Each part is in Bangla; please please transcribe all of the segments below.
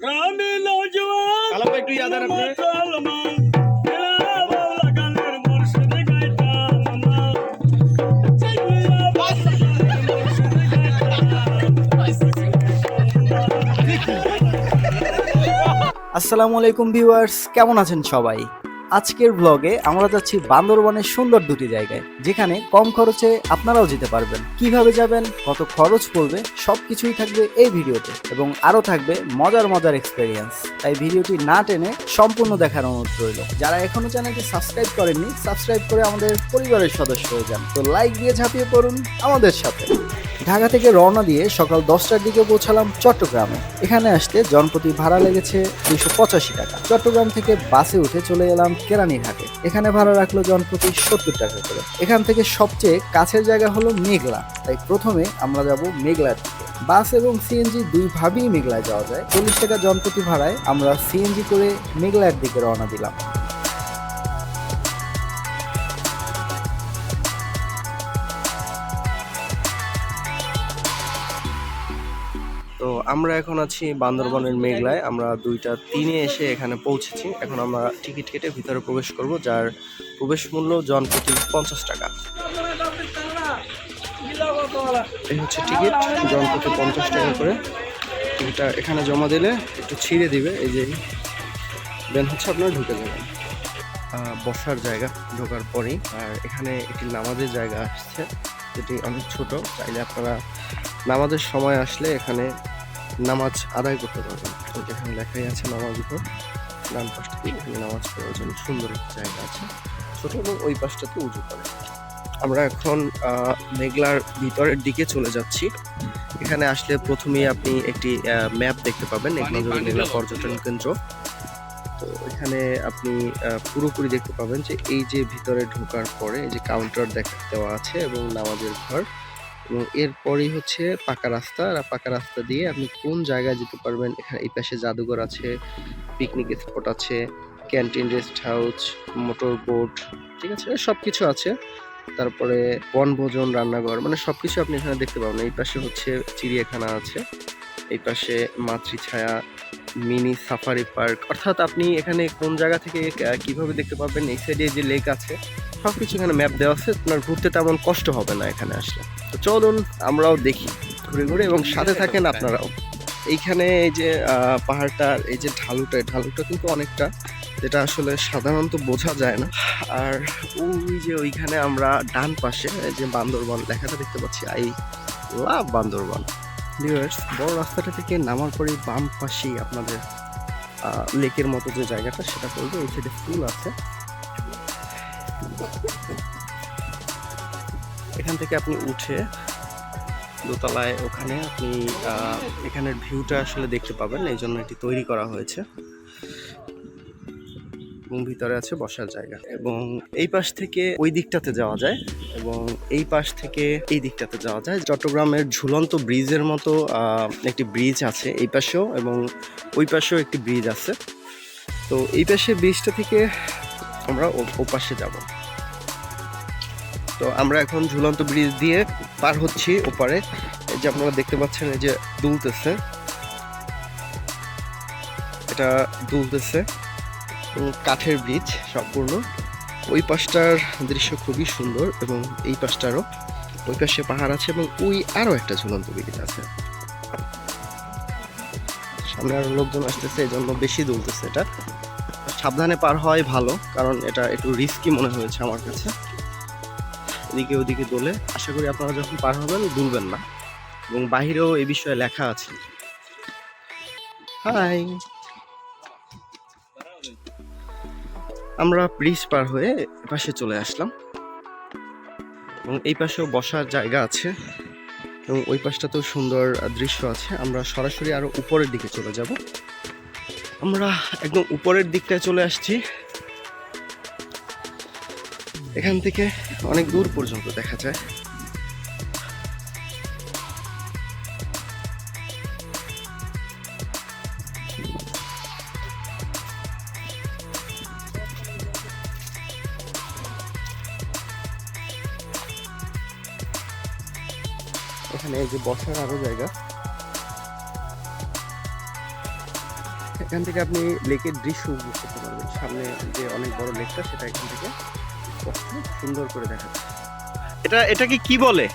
গ্রামে নজওয়ান একটু ইয়াদ মুসলমান আসসালামু আলাইকুম ভিউয়ার্স কেমন আছেন সবাই? আজকের ব্লগে আমরা যাচ্ছি বান্দরবনের সুন্দর দুটি জায়গায়, যেখানে কম খরচে আপনারাও যেতে পারবেন। কীভাবে যাবেন, কত খরচ পড়বে সব কিছুই থাকবে এই ভিডিওতে এবং আরও থাকবে মজার মজার এক্সপেরিয়েন্স তাই ভিডিওটি না টেনে সম্পূর্ণ দেখার অনুরোধ রইল। যারা এখনও চ্যানেলটি সাবস্ক্রাইব করেননি সাবস্ক্রাইব করে আমাদের পরিবারের সদস্য হয়ে যান। তো লাইক দিয়ে ঝাঁপিয়ে পড়ুন আমাদের সাথে। ঢাকা থেকে রওনা দিয়ে সকাল দশটার দিকে পৌঁছালাম চট্টগ্রামে। এখানে আসতে জনপ্রতি ভাড়া লেগেছে দুইশো পঁচাশি টাকা। চট্টগ্রাম থেকে বাসে উঠে চলে এলাম কেরানীঘাটে এখানে ভাড়া রাখল জনপ্রতি সত্তর টাকা করে। এখান থেকে সবচেয়ে কাছের জায়গা হলো মেঘলা। তাই প্রথমে আমরা যাব মেঘলার দিকে। বাস এবং সিএনজি দুইভাবেই মেঘলায় যাওয়া যায়। চল্লিশ টাকা জনপ্রতি ভাড়ায় আমরা সিএনজি করে মেঘলার দিকে রওনা দিলাম। আমরা এখন আছি বান্দরবনের মেঘলায়। আমরা দুইটা তিনে এসে এখানে পৌঁছেছি। এখন আমরা টিকিট কেটে ভিতরে প্রবেশ করব, যার প্রবেশ মূল্য জন প্রতি পঞ্চাশ টাকা। এই হচ্ছে টিকিট, জন প্রতি পঞ্চাশ টাকা করে। টিকিটটা এখানে জমা দিলে একটু ছিঁড়ে দিবে, এই যে দেন হচ্ছে আপনারা ঢুকে যাবেন। বসার জায়গা ঢোকার পরেই। আর এখানে একটি নামাজের জায়গা আসছে, যেটি অনেক ছোট। চাইলে আপনারা নামাজের সময় আসলে এখানে নামাজ আদায় করতে পারবেন। যেখানে লেখাই আছে নামাজ উপর, ডান পাশটাতে এখানে নামাজ পড়ার জন্য সুন্দর একটি জায়গা আছে। ছোট এবং ওই পাশটাতে উঁচু করে। আমরা এখন মেঘলার ভিতরের দিকে চলে যাচ্ছি। এখানে আসলে প্রথমেই আপনি একটি ম্যাপ দেখতে পাবেন নজরে মেঘলা পর্যটন কেন্দ্র। তো এখানে আপনি পুরোপুরি দেখতে পাবেন যে এই যে ভিতরে ঢোকার পরে এই যে কাউন্টার দেখা, দেওয়া আছে এবং নামাজের ঘর। এবং এরপরেই হচ্ছে পাকা রাস্তা। আর পাকা রাস্তা দিয়ে আপনি কোন জায়গায় যেতে পারবেন? এখানে এই পাশে জাদুঘর আছে পিকনিক স্পট আছে canteen rest house motor boat ঠিক আছে? সব কিছু আছে। তারপরে বনভোজন, রান্নাঘর মানে সব কিছু আপনি এখানে দেখতে পাবেন। এই পাশে হচ্ছে চিড়িয়াখানা আছে, এই পাশে মাতৃছায়া মিনি সাফারি পার্ক। অর্থাৎ আপনি এখানে কোন জায়গা থেকে কীভাবে দেখতে পাবেন এই সাইডে যে লেক আছে সব কিছু এখানে ম্যাপ দেওয়া আছে। আপনার ঘুরতে তেমন কষ্ট হবে না এখানে আসলে। তো চলুন আমরাও দেখি ঘুরে ঘুরে এবং সাথে থাকেন আপনারাও। এইখানে এই যে আহ, পাহাড়টার এই যে ঢালুটা ঢালুটা কিন্তু অনেকটা যেটা আসলে সাধারণত বোঝা যায় না। আর ওই যে ওইখানে আমরা ডান পাশে যে বান্দরবন লেখাটা দেখতে পাচ্ছি আই লাভ বান্দরবন। ভিউয়ার্স বড় রাস্তাটা থেকে নামার পরে বাম পাশেই আপনাদের লেকের মতো যে জায়গাটা, সেটা পড়বে ওই সাইডে ফুল আছে। এখান থেকে আপনি উঠে দোতলায় ওখানে আপনি এখানের ভিউটা আসলে দেখতে পাবেন এই জন্য এটি তৈরি করা হয়েছে। এবং ভিতরে আছে বসার জায়গা। এবং এই পাশ থেকে ওই দিকটাতে যাওয়া যায় এবং এই পাশ থেকে এই দিকটাতে যাওয়া যায়। চট্টগ্রামের ঝুলন্ত ব্রিজের মতো একটি ব্রিজ আছে এই পাশেও এবং ওই পাশেও একটি ব্রিজ আছে। তো এই পাশে ব্রিজটা থেকে আমরা ও- পাশে যাব। তো আমরা এখন ঝুলন্ত ব্রিজ দিয়ে পার হচ্ছি ওপারে। যে আপনারা দেখতে পাচ্ছেন, এই যে দুলতেছে। এটা দুলতেছে। কাঠের ব্রিজ সম্পূর্ণ। ওই পাশটার দৃশ্য খুবই সুন্দর এবং এই পাশটারও। ওই পাশে পাহাড় আছে এবং ওই আরও একটা ঝুলন্ত ব্রিজ আছে। সামনে আরও লোকজন আসতেছে এই জন্য বেশি দুলতেছে এটা। সাবধানে পার হওয়াই ভালো, কারণ এটা একটু রিস্কি মনে হয়েছে আমার কাছে। এদিকে ওদিকে দোলে। আশা করি আপনারা যখন পার হবেন, দুলবেন না। এবং বাহিরেও এ বিষয়ে লেখা আছে। হাই আমরা ব্রিজ পার হয়ে এপাশে চলে আসলাম। এবং এই পাশেও বসার জায়গা আছে এবং ওই পাশটাতেও সুন্দর দৃশ্য আছে। আমরা সরাসরি আরও উপরের দিকে চলে যাব। আমরা একদম উপরের দিকটায় চলে আসছি। এখান থেকে অনেক দূর পর্যন্ত দেখা যায়। এখানে এই যে বসার আরও জায়গা। এখান থেকে আপনি লেকের দৃশ্য উপভোগ করতে পারবেন। সামনে যে অনেক বড় লেকটা সেটা এখান থেকে সুন্দর করে দেখা এটা এটাকে কি বলে?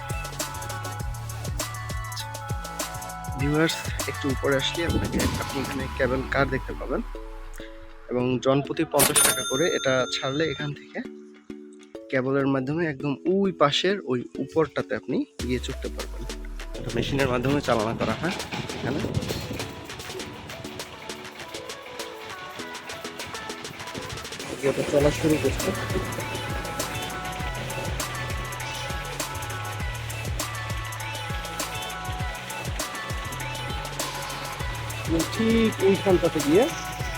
ভিউয়ার্স একটু উপরে আসলে আপনাকে আপনি এখানে কেবল কার দেখতে পাবেন। এবং জনপ্রতি পঞ্চাশ টাকা করে এটা ছাড়লে এখান থেকে কেবলের মাধ্যমে একদম ওই পাশের ওই উপরটাতে আপনি গিয়ে চড়তে পারবেন। মেশিনের মাধ্যমে চালনা করা, হয়? এখানে। এটা চলা শুরু করছে। ঠিক গিয়ে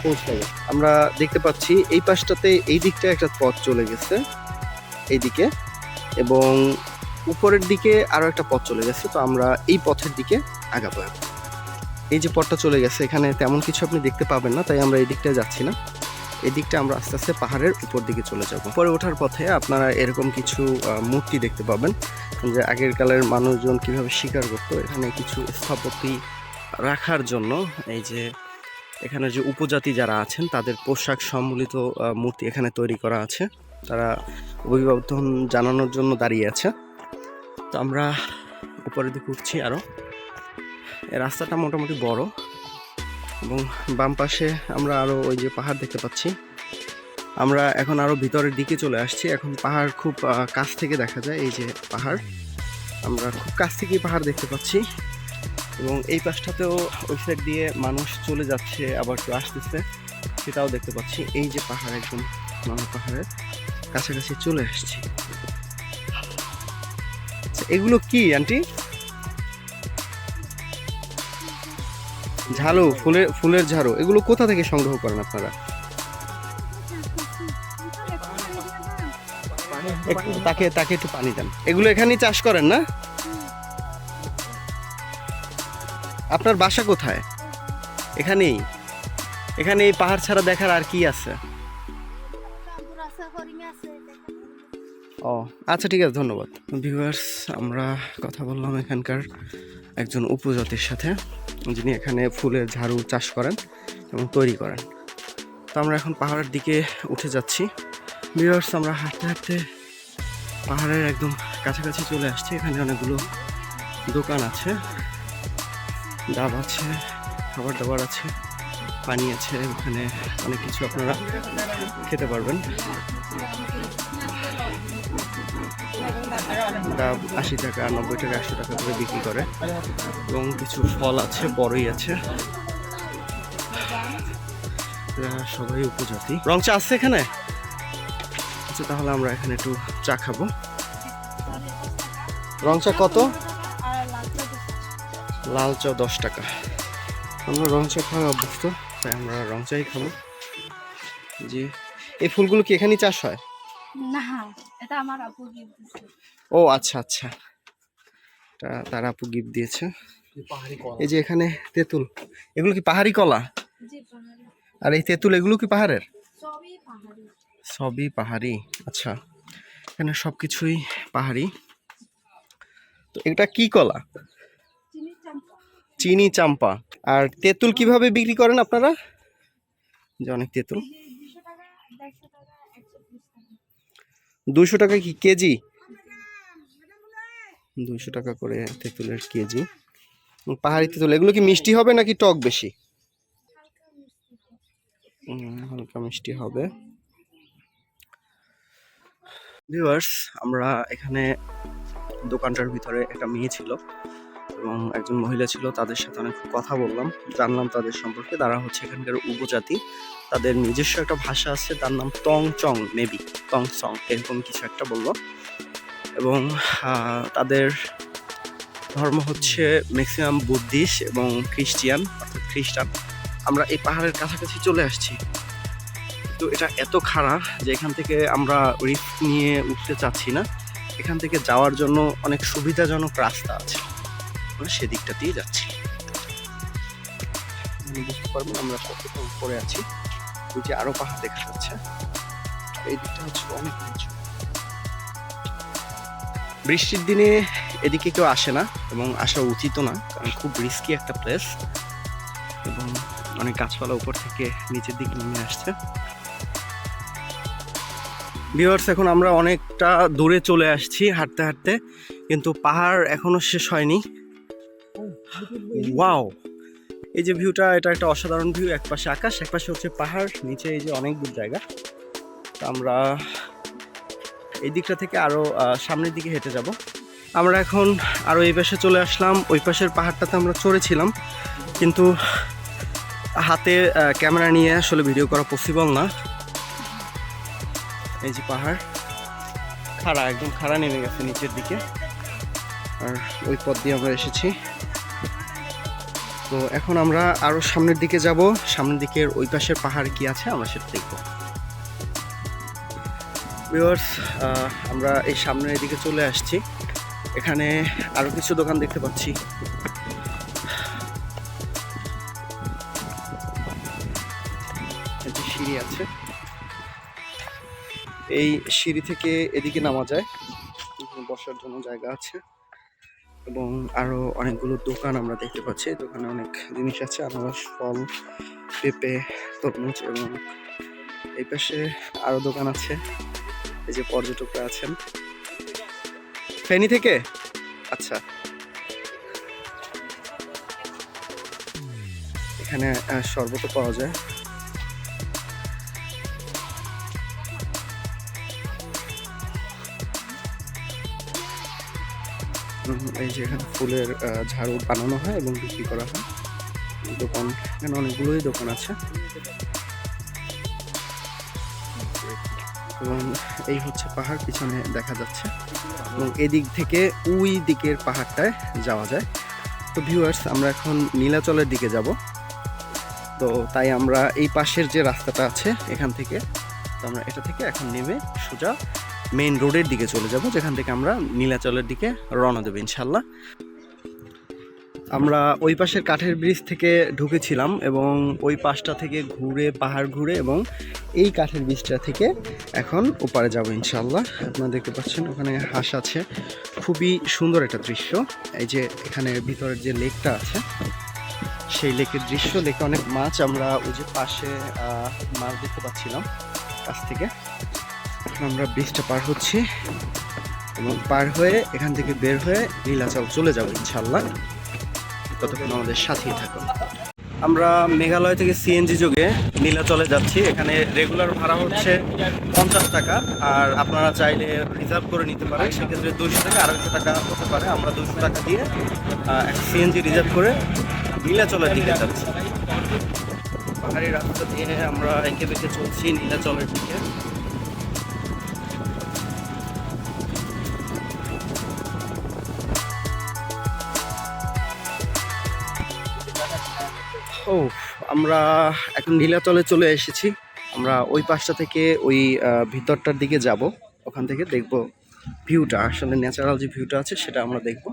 পৌঁছাবে আমরা দেখতে পাচ্ছি এই পাশটাতে এই দিকটা একটা পথ চলে গেছে, এইদিকে। এবং উপরের দিকে আরও একটা পথ চলে গেছে, তো আমরা এই পথের দিকে আগাবো এখন। এই যে পথটা চলে গেছে, এখানে তেমন কিছু আপনি দেখতে পাবেন না, তাই আমরা এই দিকটা যাচ্ছি না। এই দিকটা আমরা আস্তে আস্তে পাহাড়ের উপর দিকে চলে যাব। পরে ওঠার পথে আপনারা এরকম কিছু মূর্তি দেখতে পাবেন, যে আগের কালের মানুষজন কীভাবে শিকার করতো, এখানে কিছু স্থাপতি রাখার জন্য। এই যে এখানে যে উপজাতি যারা আছেন, তাদের পোশাক সম্বলিত মূর্তি এখানে তৈরি করা আছে। তারা অভিবাদন জানানোর জন্য দাঁড়িয়ে আছে। তো আমরা উপরের দিকে উঠছি আরও রাস্তাটা মোটামুটি বড় এবং বাম পাশে আমরা আরও ওই যে পাহাড় দেখতে পাচ্ছি। আমরা এখন আরও ভিতরের দিকে চলে আসছি। এখন পাহাড় খুব কাছ থেকে দেখা যায় এই যে পাহাড়। আমরা খুব কাছ থেকেই পাহাড় দেখতে পাচ্ছি এবং এই পাশটাতেও ওই সাইড দিয়ে মানুষ চলে যাচ্ছে, আবার কেউ আসতেছে, সেটাও দেখতে পাচ্ছি। এই যে পাহাড় একদম নানা পাহাড়ের কাছাকাছি চলে আসছি। এগুলো কি, আন্টি? ঝাড়ু ফুলের ফুলের ঝাড়ু, এগুলো কোথা থেকে সংগ্রহ করেন আপনারা? তাকে তাকে একটু পানি দেন। এগুলো এখানেই চাষ করেন না? আপনার বাসা কোথায়? এখানেই। এখানে এই পাহাড় ছাড়া দেখার আর কি আছে? ও আচ্ছা ঠিক আছে, ধন্যবাদ। ভিউয়ার্স, আমরা কথা বললাম এখানকার একজন উপজাতির সাথে, যিনি এখানে ফুলের ঝাড়ু চাষ করেন এবং তৈরি করেন। তো আমরা এখন পাহাড়ের দিকে উঠে যাচ্ছি। ভিউয়ার্স, আমরা হাঁটতে হাঁটতে পাহাড়ের একদম কাছাকাছি চলে আসছি। এখানে অনেকগুলো দোকান আছে, ডাব আছে, খাবার দাবার আছে, পানি আছে, ওখানে অনেক কিছু আপনারা খেতে পারবেন। ডাব আশি টাকা, নব্বই টাকা, একশো টাকা করে বিক্রি করে। এবং কিছু ফল আছে, বড়ই আছে। সবাই উপজাতি। রং চা আছে এখানে? আচ্ছা তাহলে আমরা এখানে একটু চা খাব। রং চা কত? লাল চা দশ টাকা। আমরা রং চা খাওয়া অভ্যস্ত, তাই আমরা রং চাই খাব। জি। এই ফুলগুলো কি এখানেই চাষ হয়? না এটা আমার আপু গিফট দিছে ও আচ্ছা আচ্ছা। এটা তার আপু গিফট দিয়েছে। এই যে এখানে তেঁতুল এগুলো কি পাহাড়ি কলা? আর এই তেঁতুল এগুলো কি পাহাড়ের? সবই পাহাড়ি। আচ্ছা। এখানে সব কিছুই পাহাড়ি। তো এটা কি কলা? চিনি চাম্পা। চিনি চাম্পা। আর তেঁতুল কীভাবে বিক্রি করেন আপনারা? যে অনেক তেঁতুল দুশো টাকা দেড়শো টাকা একশো বিশ টাকা দুশো টাকা কি কেজি? দুশো টাকা করে তেঁতুলের কেজি। পাহাড়ি তেঁতুল, এগুলো কি মিষ্টি হবে নাকি টক বেশি? হালকা মিষ্টি হবে। ভিউয়ার্স আমরা এখানে দোকানটার ভিতরে একটা মেয়ে ছিল। এবং একজন মহিলা ছিল, তাদের সাথে অনেক কথা বললাম। জানলাম তাদের সম্পর্কে। তারা হচ্ছে এখানকার উপজাতি। তাদের নিজস্ব একটা ভাষা আছে, তার নাম টং চং মেবি টং চং এরকম কিছু একটা বলল এবং তাদের ধর্ম হচ্ছে ম্যাক্সিমাম বুদ্ধিস্ট এবং খ্রিস্টিয়ান অর্থাৎ খ্রিস্টান। আমরা এই পাহাড়ের কাছাকাছি চলে আসছি। তো এটা এত খারাপ যে এখান থেকে আমরা রিস্ক নিয়ে উঠতে চাচ্ছি না। এখান থেকে যাওয়ার জন্য অনেক সুবিধাজনক রাস্তা আছে। আমরা সেদিকটাতেই যাচ্ছি। আপনি বুঝতে আমরা সবথেকে উপরে আছি, ওই যে আরও পাহাড় দেখা যাচ্ছে, এই দিকটা হচ্ছে অনেক উঁচু বৃষ্টির দিনে এদিকে কেউ আসে না এবং আসা উচিত না, কারণ খুব রিস্কি একটা প্লেস এবং অনেক গাছপালা উপর থেকে নিচের দিকে নেমে আসছে। ভিউয়ার্স এখন আমরা অনেকটা দূরে চলে আসছি হাঁটতে হাঁটতে, কিন্তু পাহাড় এখনও শেষ হয়নি। ওয়াও এই যে ভিউটা এটা একটা অসাধারণ ভিউ এক পাশে আকাশ এক পাশে হচ্ছে পাহাড়, নিচে এই যে অনেক দূর জায়গা। তো আমরা এই দিকটা থেকে আরও সামনের দিকে হেঁটে যাব। আমরা এখন আরও এই পাশে চলে আসলাম। ওই পাশের পাহাড়টাতে আমরা চড়েছিলাম। কিন্তু হাতে ক্যামেরা নিয়ে আসলে ভিডিও করা পসিবল না। এই যে পাহাড়, খাড়া, একদম খাড়া নেমে গেছে নিচের দিকে। আর ওই পথ দিয়ে আমরা এসেছি। তো এখন আমরা আরও সামনের দিকে যাব। সামনের দিকের ওই পাশের পাহাড় কি আছে আমরা সেটা দেখব। ভিউয়ার্স আমরা এই সামনের দিকে চলে আসছি। এখানে আরও কিছু দোকান দেখতে পাচ্ছি। সিঁড়ি আছে। এই সিঁড়ি থেকে এদিকে নামা যায়। বসার জন্য জায়গা আছে। এবং আরও অনেকগুলো দোকান আমরা দেখতে পাচ্ছি। দোকানে অনেক জিনিস আছে, আনারস, ফল, পেঁপে, তরমুজ এবং এই পাশে আরও দোকান আছে। এই যে পর্যটকরা আছেন। ফেনী থেকে? আচ্ছা। এখানে শরবতও পাওয়া যায়। এই যে এখানে ফুলের ঝাড়ু বানানো হয় এবং বিক্রি করা হয়। দোকান, এখানে অনেকগুলোই দোকান আছে। এবং এই হচ্ছে পাহাড়, পিছনে দেখা যাচ্ছে। এবং এদিক থেকে ওই দিকের পাহাড়টায় যাওয়া যায়। তো ভিউয়ার্স আমরা এখন নীলাচলের দিকে যাব। তো তাই আমরা এই পাশের যে রাস্তাটা আছে এখান থেকে, তো আমরা এটা থেকে এখন নেমে সোজা মেইন রোডের দিকে চলে যাব, যেখান থেকে আমরা নীলাচলের দিকে রওনা দেবো ইনশাল্লাহ আমরা ওই পাশের কাঠের ব্রিজ থেকে ঢুকেছিলাম এবং ওই পাশটা থেকে ঘুরে, পাহাড় ঘুরে এবং এই কাঠের ব্রিজটা থেকে এখন ওপারে যাব ইনশাল্লাহ আপনারা দেখতে পাচ্ছেন, ওখানে হাঁস আছে। খুবই সুন্দর একটা দৃশ্য। এই যে এখানে ভিতরের যে লেকটা আছে, সেই লেকের দৃশ্য। লেকে অনেক মাছ, আমরা ওই যে পাশে মাছ দেখতে পাচ্ছিলাম, কাছ থেকে। এখন আমরা ব্রিজটা পার হচ্ছি এবং পার হয়ে এখান থেকে বের হয়ে নীলাচল চলে যাব ইনশাল্লাহ ততক্ষণ আমাদের সাথেই থাকুন। আমরা মেঘালয় থেকে সিএনজি যোগে নীলাচলে যাচ্ছি। এখানে রেগুলার ভাড়া হচ্ছে পঞ্চাশ টাকা। আর আপনারা চাইলে রিজার্ভ করে নিতে পারেন। সেক্ষেত্রে দুইশো থেকে আড়াইশো টাকা হতে পারে। আমরা দুশো টাকা দিয়ে সিএনজি রিজার্ভ করে নীলাচলের দিকে যাচ্ছি। পাহাড়ি রাস্তা দিয়ে আমরা এঁকে বেঁকে চলছি নীলাচলের দিকে। ও আমরা এখন নীলাচলে চলে এসেছি। আমরা ওই পাশটা থেকে ওই ভিতরটার দিকে যাব। ওখান থেকে দেখব ভিউটা, আসলে ন্যাচারাল যে ভিউটা আছে সেটা আমরা দেখব।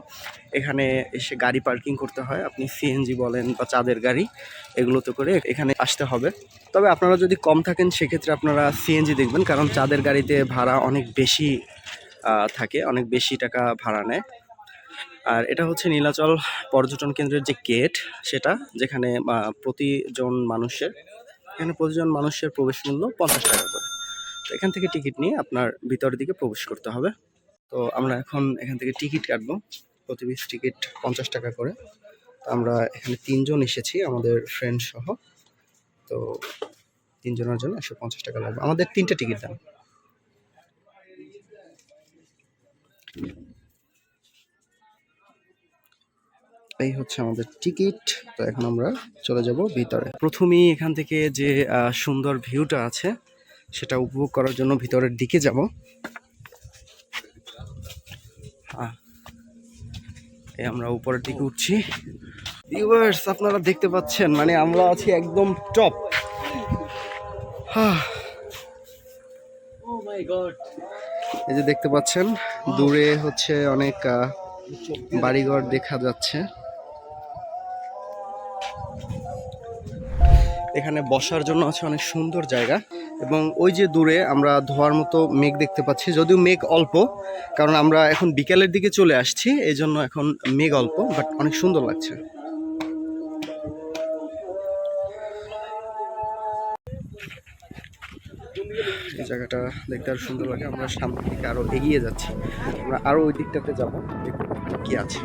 এখানে এসে গাড়ি পার্কিং করতে হয়, আপনি সিএনজি বলেন বা চাঁদের গাড়ি, এগুলোতে করে এখানে আসতে হবে। তবে আপনারা যদি কম থাকেন, সেক্ষেত্রে আপনারা সিএনজি দেখবেন, কারণ চাঁদের গাড়িতে ভাড়া অনেক বেশি থাকে, অনেক বেশি টাকা ভাড়া নেয়। আর এটা হচ্ছে নীলাচল পর্যটন কেন্দ্রের যে গেট, সেটা যেখানে প্রতিজন মানুষের, এখানে প্রতিজন মানুষের প্রবেশ মূল্য পঞ্চাশ টাকা করে। তো এখান থেকে টিকিট নিয়ে আপনার ভিতরের দিকে প্রবেশ করতে হবে। তো আমরা এখন এখান থেকে টিকিট কাটবো প্রতি টিকিট পঞ্চাশ টাকা করে। আমরা এখানে তিনজন এসেছি, আমাদের ফ্রেন্ড সহ। তো তিনজনের জন্য একশো পঞ্চাশ টাকা লাগবে। আমাদের তিনটে টিকিট দাম এই হচ্ছে আমাদের টিকিট। তো এখন আমরা চলে যাব ভিতরে। প্রথমেই এখান থেকে যে সুন্দর ভিউটা আছে সেটা উপভোগ করার জন্য ভিতরের দিকে যাব। এই আমরা উপরের দিকে উঠছি। ভিউয়ার্স আপনারা দেখতে পাচ্ছেন মানে আমরা আছি একদম টপ এই যে দেখতে পাচ্ছেন দূরে হচ্ছে অনেক বাড়িঘর দেখা যাচ্ছে। এখানে বসার জন্য আছে অনেক সুন্দর জায়গা এবং ওই যে দূরে আমরা ধোয়ার মতো মেঘ দেখতে পাচ্ছি, যদিও মেঘ অল্প, কারণ আমরা এখন বিকেলের দিকে চলে আসছি এই জন্য এখন মেঘ অল্প বাট অনেক সুন্দর লাগছে। এই জায়গাটা দেখতে আরও সুন্দর লাগে, আমরা সামনের দিকে আরও এগিয়ে যাচ্ছি, আমরা আরও ওই দিকটাতে যাব, দেখব কি আছে।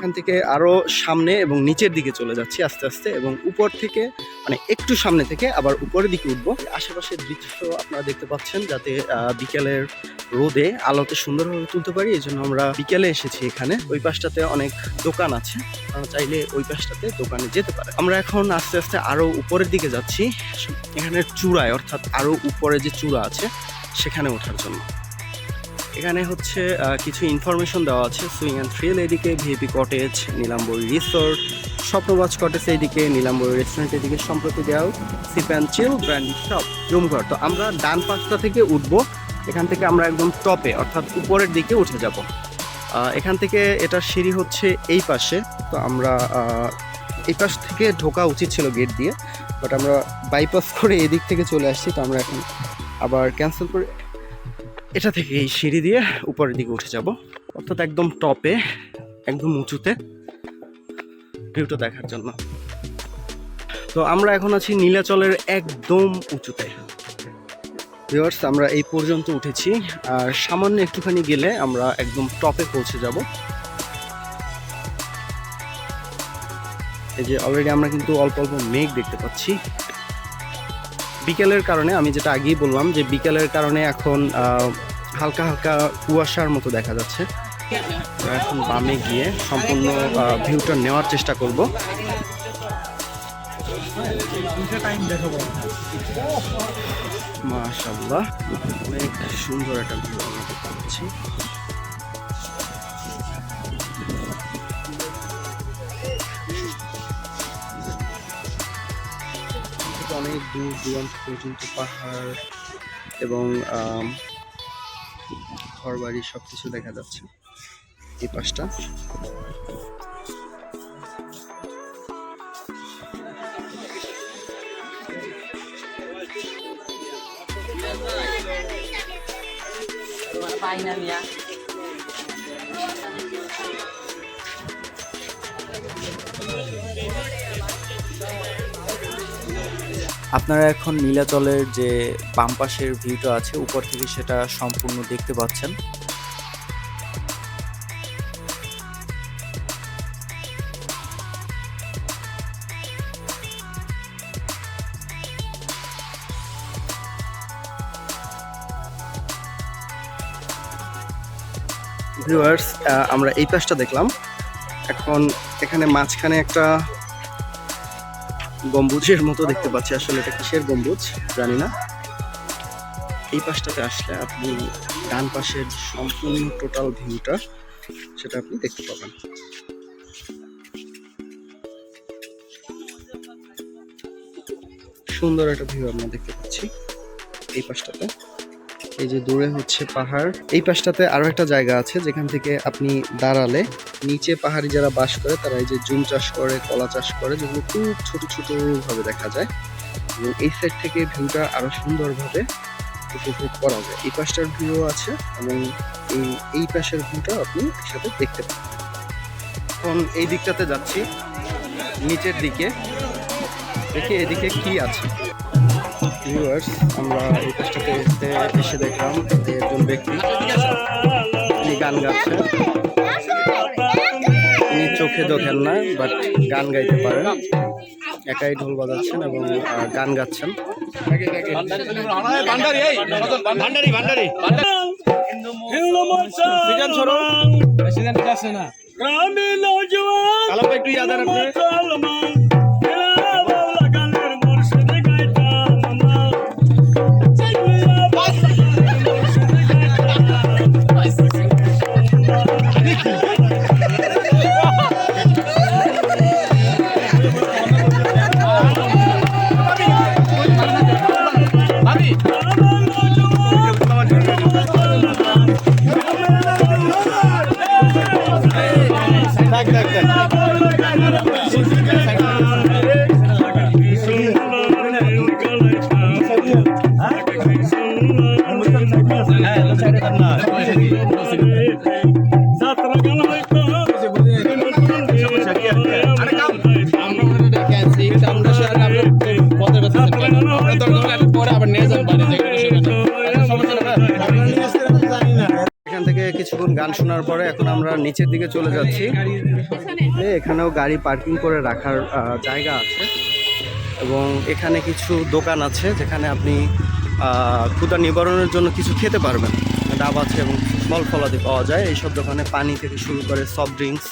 এখান থেকে আরও সামনে এবং নিচের দিকে চলে যাচ্ছি আস্তে আস্তে এবং উপর থেকে মানে একটু সামনে থেকে আবার উপরের দিকে উঠবো। আশেপাশের দৃশ্য আপনারা দেখতে পাচ্ছেন যাতে বিকেলের রোদে আলোতে সুন্দরভাবে তুলতে পারি। এই জন্য আমরা বিকেলে এসেছি এখানে। ওই পাশটাতে অনেক দোকান আছে। চাইলে ওই পাশটাতে দোকানে যেতে পারে আমরা এখন আস্তে আস্তে আরও উপরের দিকে যাচ্ছি। এখানে চূড়ায়, অর্থাৎ আরও উপরে যে চূড়া আছে, সেখানে ওঠার জন্য। এখানে হচ্ছে কিছু ইনফরমেশন দেওয়া আছে সুইং অ্যান্ড থ্রিল এদিকে VIP cottage Nilambari resort Swapnobaj cottage এইদিকে নীলাম্বরী রেস্টুরেন্ট এদিকে, সম্প্রতি দেওয়া sip and chill brand shop রুমঘর তো আমরা ডান পাশটা থেকে উঠবো, এখান থেকে আমরা একদম টপে অর্থাৎ উপরের দিকে উঠে যাব। এখান থেকে এটার সিঁড়ি হচ্ছে এই পাশে, তো আমরা এই পাশ থেকে ঢোকা উচিত ছিল গেট দিয়ে বাট আমরা বাইপাস করে এদিক থেকে চলে আসছি, তো আমরা এখন আবার ক্যান্সেল করে এটা থেকে এই সিঁড়ি দিয়ে উপরের দিকে উঠে যাব। অর্থাৎ একদম টপে একদম উঁচুতে ভিউটা দেখার জন্য। তো আমরা এখন আছি নীলাচলের একদম উঁচুতে। ভিউয়ার্স আমরা এই পর্যন্ত উঠেছি। আর সামান্য একটুখানি গেলে আমরা একদম টপে পৌঁছে যাব। এই যে অলরেডি আমরা কিন্তু অল্প অল্প মেঘ দেখতে পাচ্ছি। বিকেলের কারণে আমি যেটা আগেই বললাম যে বিকেলের কারণে এখন হালকা হালকা কুয়াশার মতো দেখা যাচ্ছে। এখন বামে গিয়ে সম্পূর্ণ ভিউটা নেওয়ার চেষ্টা করব। মাশাল্লাহ অনেক সুন্দর একটা ভিউ আমরা দেখতে পাচ্ছি। অনেক দূর দূরান্ত পর্যন্ত পাহাড় এবং ঘরবাড়ি সব কিছু দেখা যাচ্ছে এই পাশটা। আপনারা এখন নীলাচলের যে বাম পাশের ভিউটা আছে, উপর থেকে সেটা সম্পূর্ণ দেখতে পাচ্ছেন। আমরা এই পাশটা দেখলাম। এখন এখানে মাঝখানে একটা গম্বুজের মতো দেখতে পাচ্ছি। আসলে এটা কিসের গম্বুজ? জানি না। এই পাশটাতে আসলে আপনি ডান পাশের সম্পূর্ণ টোটাল ভিউটা সেটা আপনি দেখতে পাবেন। সুন্দর একটা ভিউ আমরা দেখতে পাচ্ছি এই পাশটাতে। এই যে দূরে হচ্ছে পাহাড়, এই পাশটাতে আরও একটা জায়গা আছে যেখান থেকে আপনি দাঁড়ালে নিচে পাহাড়ি যারা বাস করে তারা এই যে জুম চাষ করে, কলা চাষ করে, যেগুলো খুব ছোট ছোট ভাবে দেখা যায়। এবং এই সাইড থেকে ভিউটা আরও সুন্দরভাবে উপভোগ করা যায়। এই পাশটার ভিউ আছে এবং এই এই পাশের ভিউটা আপনি একসাথে দেখতে পাবেন এখন এই দিকটাতে যাচ্ছি, নিচের দিকে। দেখি এদিকে কি আছে। ভিউয়ার্স আমরা এই পাশটাতে এসে দেখলাম যে একজন ব্যক্তি। তিনি গান গাচ্ছেন তিনি চোখে দেখেন না বাট গান গাইতে পারেন। একাই ঢোল বাজাচ্ছেন এবং গান গাচ্ছেন। গ্রামে নওজওয়ান একটু ইয়াদ রাখবে। গান শোনার পরে এখন আমরা নিচের দিকে চলে যাচ্ছি। এখানেও গাড়ি পার্কিং করে রাখার জায়গা আছে। এবং এখানে কিছু দোকান আছে যেখানে আপনি ক্ষুধা নিবারণের জন্য কিছু খেতে পারবেন। ডাব আছে এবং ফল ফলাদি পাওয়া যায়। এইসব দোকানে পানি থেকে শুরু করে সফট ড্রিঙ্কস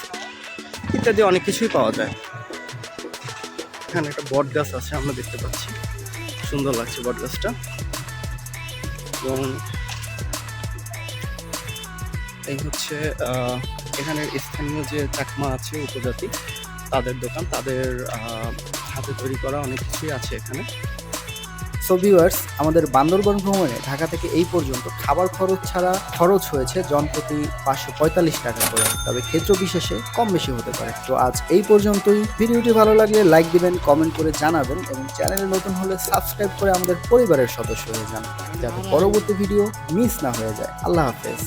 ইত্যাদি অনেক কিছুই পাওয়া যায়। এখানে একটা বট গাছ আছে আমরা দেখতে পাচ্ছি। সুন্দর লাগছে বট গাছটা। এবং এই হচ্ছে এখানের স্থানীয় যে চাকমা আছে, উপজাতি, তাদের দোকান, তাদের হাতে তৈরি করা অনেক কিছুই আছে এখানে। সো ভিউয়ার্স আমাদের বান্দরবন ভ্রমণে ঢাকা থেকে এই পর্যন্ত খাবার খরচ ছাড়া খরচ হয়েছে জনপ্রতি পাঁচশো পঁয়তাল্লিশ টাকা করে। তবে ক্ষেত্র বিশেষে কম বেশি হতে পারে। তো আজ এই পর্যন্তই। ভিডিওটি ভালো লাগলে লাইক দিবেন কমেন্ট করে জানাবেন এবং চ্যানেলে নতুন হলে সাবস্ক্রাইব করে আমাদের পরিবারের সদস্য হয়ে যান। যাতে পরবর্তী ভিডিও মিস না হয়ে যায়। আল্লাহ হাফেজ।